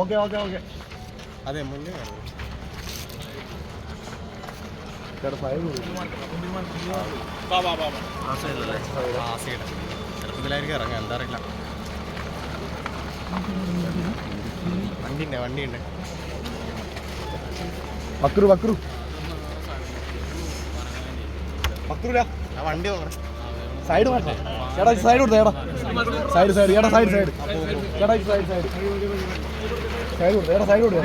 Okay okay okay. അതെ മുന്നേ ഇതിലായിരിക്കും ഇറങ്ങാം എന്താ അറിയില്ല. വണ്ടിയുണ്ട് വണ്ടിയുണ്ട്. വക്രു വക്രു. വക്രുല ആ വണ്ടി നോക്കണം സൈഡ് മാറ്റാം. ചേട്ടാ സൈഡ് കൊടുത്തേ ചേട്ടാ സൈഡ് സൈഡ് ചേട്ടാ സൈഡ് സൈഡ് ചേട്ടാ സൈഡ് സൈഡ് സൈഡ് കൊടുത്തേ ചേട്ടാ സൈഡ് കൊടുത്തേ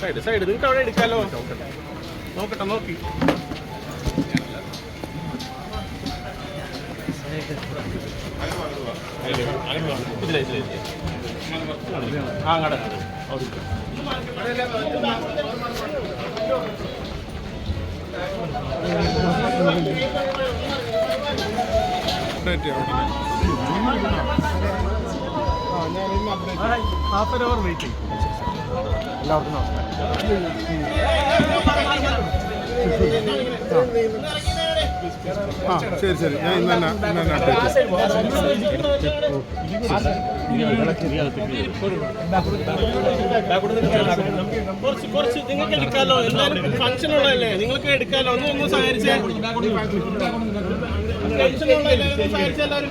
സൈഡ് സൈഡ് നിങ്ങൾക്ക് അവിടെ എടുക്കാലോ? നോക്കട്ടെ നോക്കി. ആ അങ്ങടെ. ഹാഫ് ആൻ അവർ വെയിറ്റിംഗ് എല്ലാവർക്കും നമസ്കാരം ആ ശരി ശരി ഞാൻ ഇന്ന് തന്നെ ഇന്ന് തന്നെ. കുറച്ച് കുറച്ച് നിങ്ങൾക്ക് എടുക്കാലോ എല്ലാവരും ഫംഗ്ഷൻ ഉള്ളതല്ലേ നിങ്ങൾക്ക് എടുക്കാലോ ഒന്ന് ഒന്ന് സഹകരിച്ചേ ടെൻഷൻ ഉള്ളതല്ലേ ഒന്ന്